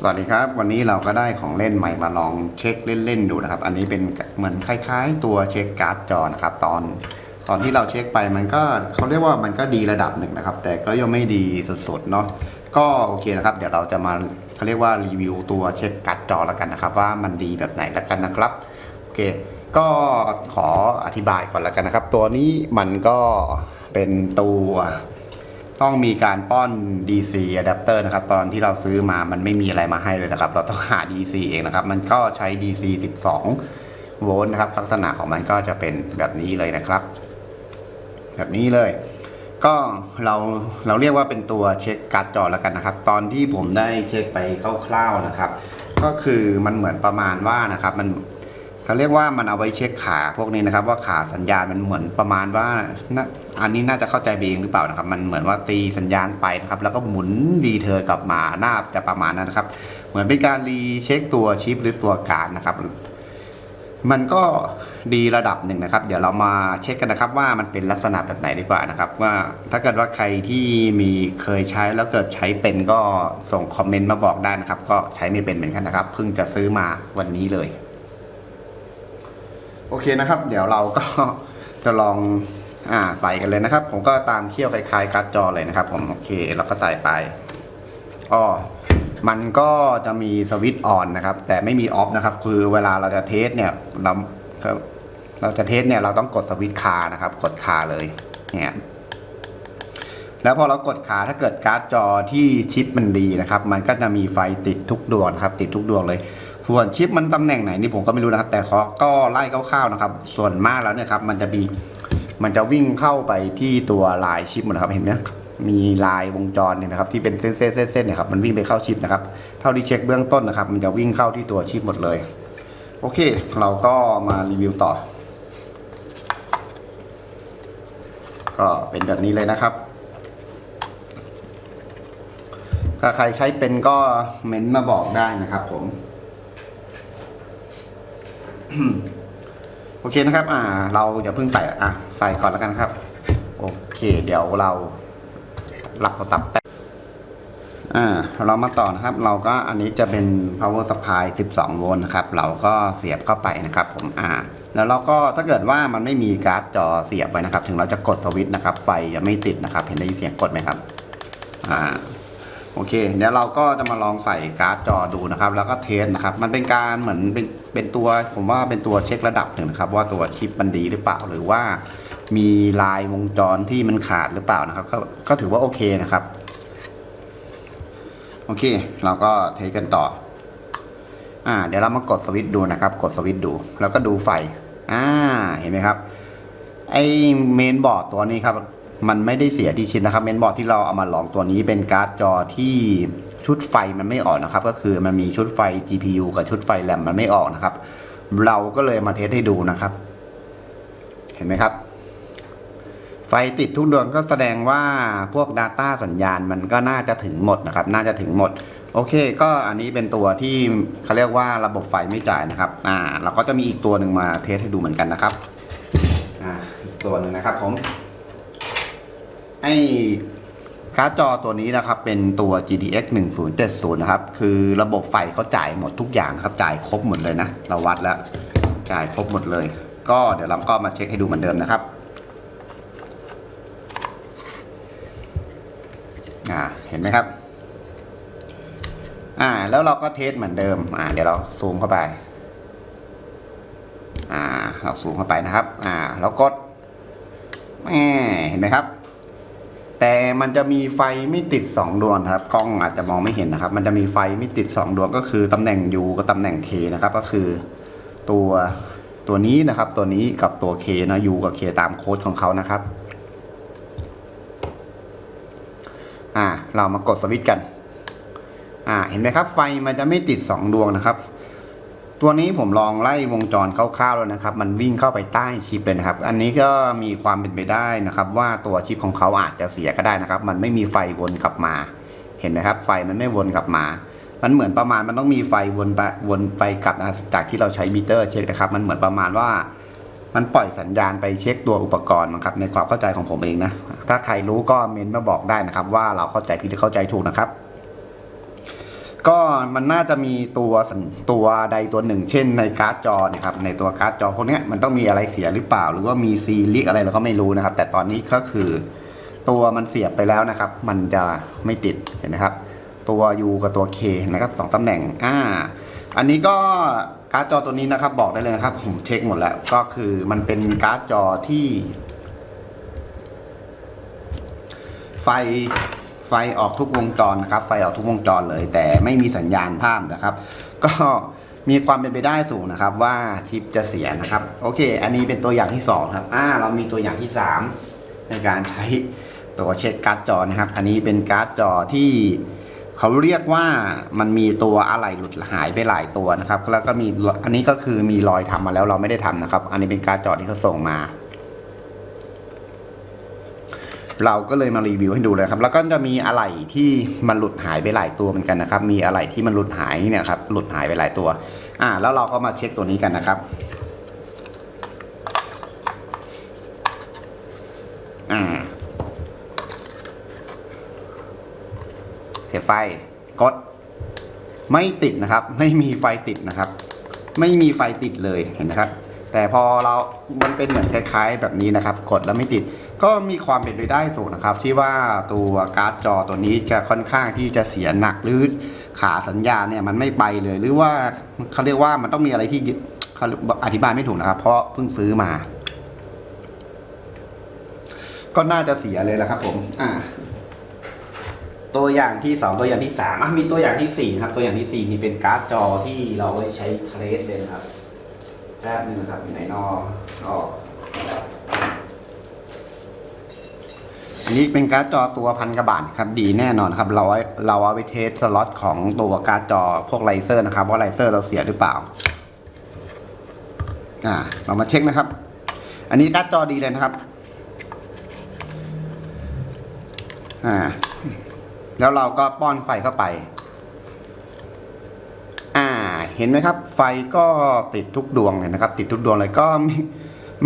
สวัสดีครับ วันนี้เราก็ได้ของเล่นใหม่มาลองเช็คเล่นๆดูนะครับ อันนี้เป็นเหมือนคล้าย ๆ ตัวเช็คการ์ดจอนะครับ ตอนตอนที่เราเช็คไปมันก็เขาเรียกว่ามันก็ดีระดับหนึ่งนะครับ แต่ก็ยังไม่ดีสุดๆเนาะก็โอเคนะครับ เดี๋ยวเราจะมาเขาเรียกว่ารีวิวตัวเช็คการ์ดจอแล้วกันนะครับ ว่ามันดีแบบไหนแล้วกันนะครับโอเค ก็ขออธิบายก่อนแล้วกันนะครับ ตัวนี้มันก็เป็นตัว ต้องมีการป้อน DC adapter นะครับ ตอนที่เราซื้อมามันไม่มีอะไรมาให้เลยนะครับ เราต้องหา DC เองนะครับ มันก็ใช้ DC 12 โวลต์นะครับ ลักษณะของมันก็จะเป็นแบบนี้เลยนะครับ แบบนี้เลย ก็เราเราเรียกว่าเป็นตัวเช็คการ์ดจอแล้วกันนะครับ ตอนที่ผมได้เช็คไปคร่าวๆนะครับ ก็คือมันเหมือนประมาณว่านะครับ มัน เขาเรียกว่ามันเอาไว้เช็คขาพวกนี้นะครับ ว่าขาสัญญาณมันเหมือนประมาณว่าอันนี้น่าจะเข้าใจเองหรือเปล่านะครับ มันเหมือนว่าตีสัญญาณไปนะครับ แล้วก็หมุนดีเทอร์กลับมาหน่าจะประมาณนั้นนะครับ เหมือนเป็นการรีเช็คตัวชิปหรือตัวการนะครับ มันก็ดีระดับหนึ่งนะครับ เดี๋ยวเรามาเช็คกันนะครับ ว่ามันเป็นลักษณะแบบไหนดีกว่านะครับ ว่าถ้าเกิดว่าใครที่มีเคยใช้แล้วเกิดใช้เป็นก็ส่งคอมเมนต์มาบอกได้นะครับ ก็ใช้ไม่เป็นเหมือนกันนะครับเพิ่งจะซื้อมาวันนี้เลย โอเคนะครับ เดี๋ยวเราก็จะลองอ่าใส่กันเลยนะครับ ผมก็ตามเที่ยวคล้ายๆการ์ดจอเลยนะครับ ผมโอเคเราก็ใส่ไปอ้อมันก็จะมีสวิตช์ออนนะครับ แต่ไม่มีออฟนะครับ คือเวลาเราจะเทสเนี่ยเราเราจะเทสเนี่ยเราต้องกดสวิตช์คานะครับ กดคาเลยเนี่ยแล้วพอเรากดขาถ้าเกิดการ์ดจอที่ชิปมันดีนะครับ มันก็จะมีไฟติดทุกดวงครับ ติดทุกดวงเลย ส่วนชิปมันตำแหน่งไหนนี่ผมก็ไม่รู้นะครับ แต่ขอก็ไล่คร่าวๆนะครับ ส่วนมากแล้วเนี่ยครับ มันจะมีมันจะวิ่งเข้าไปที่ตัวลายชิปหมดครับเห็นไหมมีลายวงจรเนี่ยนะครับที่เป็นเส้นๆเส้นๆเนี่ยครับมันวิ่งไปเข้าชิปนะครับ เท่าที่เช็คเบื้องต้นนะครับ มันจะวิ่งเข้าที่ตัวชิปหมดเลย โอเค เราก็มารีวิวต่อ ก็เป็นแบบนี้เลยนะครับถ้าใครใช้เป็นก็เม้นต์มาบอกได้นะครับผม โอเคนะครับ อ่า เราอย่าเพิ่งใส่อะใส่ก่อนแล้วกันครับ โอเค เดี๋ยวเราหลับโทรศัพท์แป๊บอ่าเรามาต่อนะครับ เราก็อันนี้จะเป็น power supply 12 โวลต์นะครับ เราก็เสียบเข้าไปนะครับ ผมอ่าแล้วเราก็ถ้าเกิดว่ามันไม่มีการ์ดจอเสียบไว้นะครับ ถึงเราจะกดสวิตช์นะครับไฟจะไม่ติดนะครับ เห็นได้ยินเสียงกดไหมครับ อ่า โอเค เดี๋ยวเราก็จะมาลองใส่การ์ดจอดูนะครับ แล้วก็เทสนะครับ มันเป็นการเหมือนเป็นเป็นตัวผมว่าเป็นตัวเช็คระดับหนึ่งนะครับ ว่าตัวชิปมันดีหรือเปล่าหรือว่า มีลายวงจรที่มันขาดหรือเปล่านะครับ ก็ก็ถือว่าโอเคนะครับ โอเค เราก็เทสกันต่อ อ่า เดี๋ยวเรามากดสวิตช์ดูนะครับ กดสวิตช์ดู แล้วก็ดูไฟ อ่า เห็นไหมครับ ไอเมนบอร์ดตัวนี้ครับ มันไม่ได้เสียที่ชิ้นนะครับเมนบอร์ดที่เราเอามาลองตัวนี้เป็นการ์ดจอที่ชุดไฟมันไม่ออกนะครับ ก็คือมันมีชุดไฟ GPU กับชุดไฟแรมมันไม่ออกนะครับ เราก็เลยมาเทสให้ดูนะครับ เห็นไหมครับ ไฟติดทุกดวงก็แสดงว่าพวก Data สัญญาณมันก็น่าจะถึงหมดนะครับ น่าจะถึงหมด โอเค ก็อันนี้เป็นตัวที่เขาเรียกว่าระบบไฟไม่จ่ายนะครับ อ่า เราก็จะมีอีกตัวหนึ่งมาเทสให้ดูเหมือนกันนะครับ อ่าอีกตัวหนึ่งนะครับผม ไอ้การ์ดจอตัวนี้นะครับเป็นตัว GTX 1070 นะครับ คือระบบไฟเขาจ่ายหมดทุกอย่างครับ จ่ายครบหมดเลยนะ เราวัดแล้ว จ่ายครบหมดเลย ก็เดี๋ยวเราก็มาเช็คให้ดูเหมือนเดิมนะครับอ่าเห็นไหมครับ อ่า แล้วเราก็เทสเหมือนเดิม อ่า เดี๋ยวเราซูมเข้าไป อ่า เราซูมเข้าไปนะครับ อ่า แล้วกดแหมเห็นไหมครับ แต่มันจะมีไฟไม่ติดสองดวงครับ กล้องอาจจะมองไม่เห็นนะครับ มันจะมีไฟไม่ติดสองดวงก็คือตำแหน่ง U กับตำแหน่ง K นะครับ ก็คือตัวตัวนี้นะครับ ตัวนี้กับตัว K นะ U กับ K ตามโค้ดของเขานะครับ อ่า เรามากดสวิตช์กัน อ่า เห็นไหมครับ ไฟมันจะไม่ติดสองดวงนะครับ ตัวนี้ผมลองไล่วงจรคร่าวๆแล้วนะครับ มันวิ่งเข้าไปใต้ชิปเลยนะครับ อันนี้ก็มีความเป็นไปได้นะครับ ว่าตัวชิปของเขาอาจจะเสียก็ได้นะครับ มันไม่มีไฟวนกลับมา เห็นไหมครับ ไฟมันไม่วนกลับมา มันเหมือนประมาณมันต้องมีไฟวนไปวนไปกลับนะจากที่เราใช้มิเตอร์เช็คนะครับ มันเหมือนประมาณว่า มันปล่อยสัญญาณไปเช็คตัวอุปกรณ์นะครับ ในความเข้าใจของผมเองนะ ถ้าใครรู้ก็เมนมาบอกได้นะครับ ว่าเราเข้าใจผิดหรือเข้าใจถูกนะครับ ก็มันน่าจะมีตัวสัญตัวใดตัวหนึ่ง เช่นในการ์ดจอเนี่ยครับในตัวการ์ดจอพวกเนี้ยมันต้องมีอะไรเสียหรือเปล่า หรือว่ามีซีลิกอะไรเราก็ไม่รู้นะครับ แต่ตอนนี้ก็คือตัวมันเสียบไปแล้วนะครับ มันจะไม่ติดเห็นไหมครับ ตัว U กับตัว K นะครับสองตำแหน่งอ่าอันนี้ก็การ์ดจอตัวนี้นะครับ บอกได้เลยนะครับ ผมเช็คหมดแล้ว ก็คือมันเป็นการ์ดจอที่ ไฟ ไฟออกทุกวงจรนะครับ ไฟออกทุกวงจรเลย แต่ไม่มีสัญญาณภาพนะครับ ก็มีความเป็นไปได้สูงนะครับ ว่าชิปจะเสียนะครับ โอเค อันนี้เป็นตัวอย่างที่สองครับ อ่า เรามีตัวอย่างที่สามในการใช้ตัวเช็คการ์ดจอนะครับ อันนี้เป็นการ์ดจอที่เขาเรียกว่ามันมีตัวอะไหล่หลุดหายไปหลายตัวนะครับ แล้วก็มีอันนี้ก็คือมีรอยทำมาแล้วเราไม่ได้ทำนะครับ อันนี้เป็นการ์ดจอที่เขาส่งมา เราก็เลยมารีวิวให้ดูเลยครับ แล้วก็จะมีอะไหล่ที่มันหลุดหายไปหลายตัวเหมือนกันนะครับ มีอะไหล่ที่มันหลุดหายเนี่ยครับ หลุดหายไปหลายตัว อ่า แล้วเราก็มาเช็คตัวนี้กันนะครับ อ่า เสียบไฟ กด ไม่ติดนะครับ ไม่มีไฟติดนะครับ ไม่มีไฟติดเลย เห็นไหมครับ แต่พอเรา มันเป็นเหมือนคล้าย ๆ แบบนี้นะครับ กดแล้วไม่ติด ก็มีความเป็นไปได้สูงนะครับ ที่ว่าตัวการ์ดจอตัวนี้จะค่อนข้างที่จะเสียหนักหรือขาสัญญาณเนี่ยมันไม่ไปเลย หรือว่าเขาเรียกว่ามันต้องมีอะไรที่เขาอธิบายไม่ถูกนะครับ เพราะเพิ่งซื้อมา ก็น่าจะเสียเลยแหละครับ ผม อ่า ตัวอย่างที่สองตัวอย่างที่สามมีตัวอย่างที่สี่นะครับ ตัวอย่างที่สี่นี่เป็นการ์ดจอที่เราไว้ใช้เทรดเลยนะครับแป๊บนึงนะครับอยู่ไหนนออ อันนี้เป็นการ์ดจอตัวพันกว่าบาทครับดีแน่นอนครับเราเราเอาไปเทสสล็อตของตัวการ์ดจอพวกไลเซอร์นะครับว่าไลเซอร์เราเสียหรือเปล่าอ่าเรามาเช็คนะครับ อันนี้การ์ดจอดีเลยนะครับอ่าแล้วเราก็ป้อนไฟเข้าไป อ่า เห็นไหมครับ ไฟก็ติดทุกดวงเลยนะครับ ติดทุกดวงเลยก็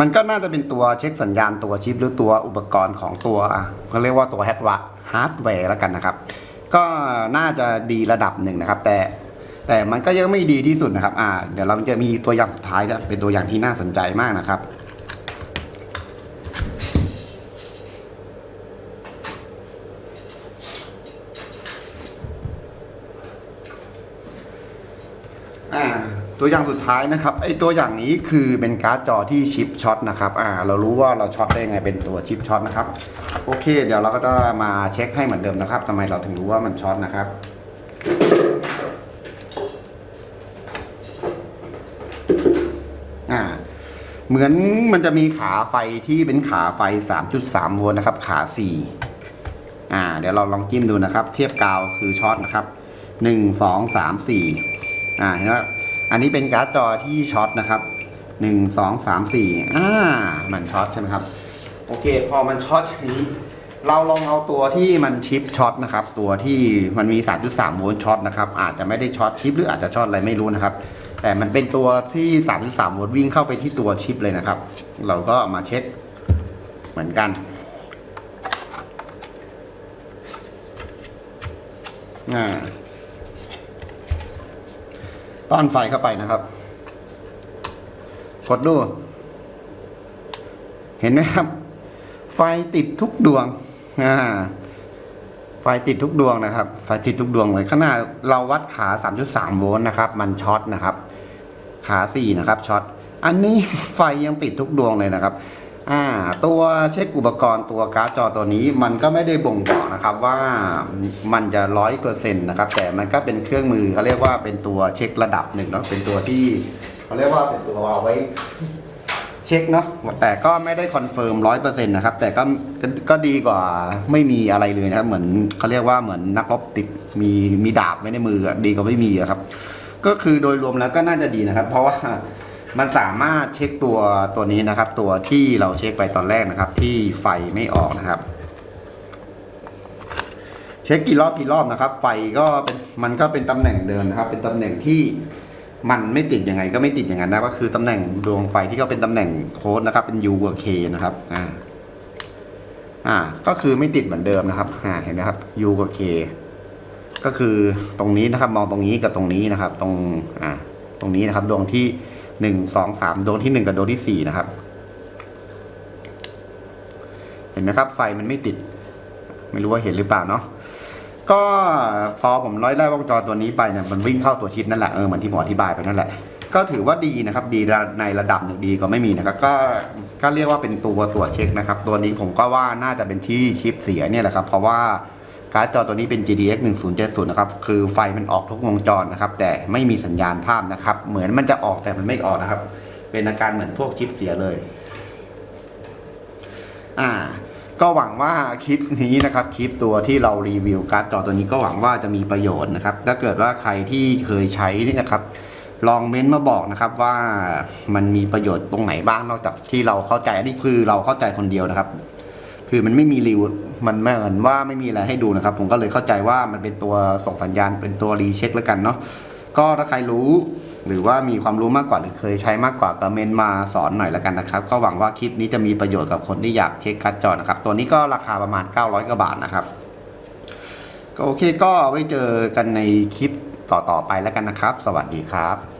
มันก็น่าจะเป็นตัวเช็คสัญญาณตัวชิปหรือตัวอุปกรณ์ของตัวเขาเรียกว่าตัวแฮดวะฮาร์ดแวร์แล้วกันนะครับ ก็น่าจะดีระดับหนึ่งนะครับ แต่แต่มันก็ยังไม่ดีที่สุดนะครับอ่าเดี๋ยวเราจะมีตัวอย่างสุดท้ายนะเป็นตัวอย่างที่น่าสนใจมากนะครับ อ่าตัวอย่างสุดท้ายนะครับไอตัวอย่างนี้คือเป็นการ์ดจอที่ชิปช็อตนะครับอ่าเรารู้ว่าเราช็อตได้ยังไงเป็นตัวชิปช็อตนะครับโอเค เดี๋ยวเราก็จะมาเช็คให้เหมือนเดิมนะครับทำไมเราถึงรู้ว่ามันช็อตนะครับอ่าเหมือนมันจะมีขาไฟที่เป็นขาไฟ 3.3 โวลต์นะครับ ขา 4 อ่า เดี๋ยวเราลองจิ้มดูนะครับ เทียบกาวคือช็อตนะครับ 1 2 3 4 อ่าเห็นไหมอันนี้เป็นการ์ดจอที่ช็อตนะครับหนึ่งสองสามสี่อ่ามันช็อตใช่ไหมครับ โอเค พอมันช็อตนี้เราลองเอาตัวที่มันชิปช็อตนะครับ ตัวที่มันมี 3.3 โวลต์ช็อตนะครับ อาจจะไม่ได้ช็อตชิปหรืออาจจะช็อตอะไรไม่รู้นะครับ แต่มันเป็นตัวที่ 3.3 โวลต์วิ่งเข้าไปที่ตัวชิปเลยนะครับ เราก็มาเช็คเหมือนกันอ่า ต้อนไฟเข้าไปนะครับ กดดู เห็นไหมครับ ไฟติดทุกดวงอ่าไฟติดทุกดวงนะครับ ไฟติดทุกดวงเลยขนาดเราวัดขา 3.3 โวลต์นะครับ มันช็อตนะครับ ขา 4 นะครับช็อต อันนี้ไฟยังติดทุกดวงเลยนะครับ อ่าตัวเช็คอุปกรณ์ตัวการ์ดจอตัวนี้มันก็ไม่ได้บ่งบอกนะครับว่ามันจะร้อยเปอร์เซ็นต์นะครับ แต่มันก็เป็นเครื่องมือเขาเรียกว่าเป็นตัวเช็คระดับหนึ่งเนาะเป็นตัวที่เขาเรียกว่าเป็นตัวเอาไว้เช็คเนาะแต่ก็ไม่ได้คอนเฟิร์มร้อยเปอร์เซ็นต์นะครับ แต่ก็ก็ดีกว่าไม่มีอะไรเลยนะครับ เหมือนเขาเรียกว่าเหมือนนักรบติดมีมีดาบไว้ในมือดีกว่าไม่มีครับ ก็คือโดยรวมแล้วก็น่าจะดีนะครับ เพราะว่า มันสามารถเช็คตัวตัวนี้นะครับ ตัวที่เราเช็คไปตอนแรกนะครับ ที่ไฟไม่ออกนะครับ เช็คกี่รอบกี่รอบนะครับ ไฟก็เป็นมันก็เป็นตำแหน่งเดิมนะครับ เป็นตำแหน่งที่มันไม่ติดยังไงก็ไม่ติดอย่างนั้นนะก็คือตำแหน่งดวงไฟที่ก็เป็นตำแหน่งโค้ดนะครับ เป็น U กับ K นะครับอ่าอ่า ก็คือไม่ติดเหมือนเดิมนะครับอ่าเห็นไหมครับ U กับ K ก็คือตรงนี้นะครับ มองตรงนี้กับตรงนี้นะครับ ตรงอ่าตรงนี้นะครับดวงที่ หนึ่งสองสามโดวงที่หนึ่งกับโดวงที่สี่นะครับ เห็นไหมครับ ไฟมันไม่ติด ไม่รู้ว่าเห็นหรือเปล่าเนาะก็พอผมร้อยไล่วงจรตัวนี้ไปเนี่ยมันวิ่งเข้าตัวชิปนั่นแหละเออเหมือนที่ผมอธิบายไปนั่นแหละก็ถือว่าดีนะครับ ดีในระดับหนึ่งดีก็ไม่มีนะครับ ก็ก็เรียกว่าเป็นตัวตรวจเช็คนะครับ ตัวนี้ผมก็ว่าน่าจะเป็นที่ชิปเสียเนี่ยแหละครับ เพราะว่า การ์ดจอตัวนี้เป็น GDX 1070นะครับ คือไฟมันออกทุกวงจรนะครับ แต่ไม่มีสัญญาณภาพนะครับ เหมือนมันจะออกแต่มันไม่ออกนะครับ เป็นอาการเหมือนพวกชิปเสียเลย อ่า ก็หวังว่าคลิปนี้นะครับ คลิปตัวที่เรารีวิวการ์ดจอตัวนี้ก็หวังว่าจะมีประโยชน์นะครับ ถ้าเกิดว่าใครที่เคยใช้นี่นะครับลองเม้นต์มาบอกนะครับว่ามันมีประโยชน์ตรงไหนบ้างนอกจากที่เราเข้าใจอันนี้คือเราเข้าใจคนเดียวนะครับ คือมันไม่มีรีวิว มันไม่เหมือนว่าไม่มีอะไรให้ดูนะครับ ผมก็เลยเข้าใจว่ามันเป็นตัวส่งสัญญาณเป็นตัวรีเช็คแล้วกันเนาะก็ถ้าใครรู้หรือว่ามีความรู้มากกว่าหรือเคยใช้มากกว่าก็เมนต์มาสอนหน่อยแล้วกันนะครับ ก็หวังว่าคลิปนี้จะมีประโยชน์กับคนที่อยากเช็คการ์ดจอนะครับ ตัวนี้ก็ราคาประมาณ 900กว่าบาทนะครับ ก็โอเคก็ไว้เจอกันในคลิปต่อๆไปแล้วกันนะครับ สวัสดีครับ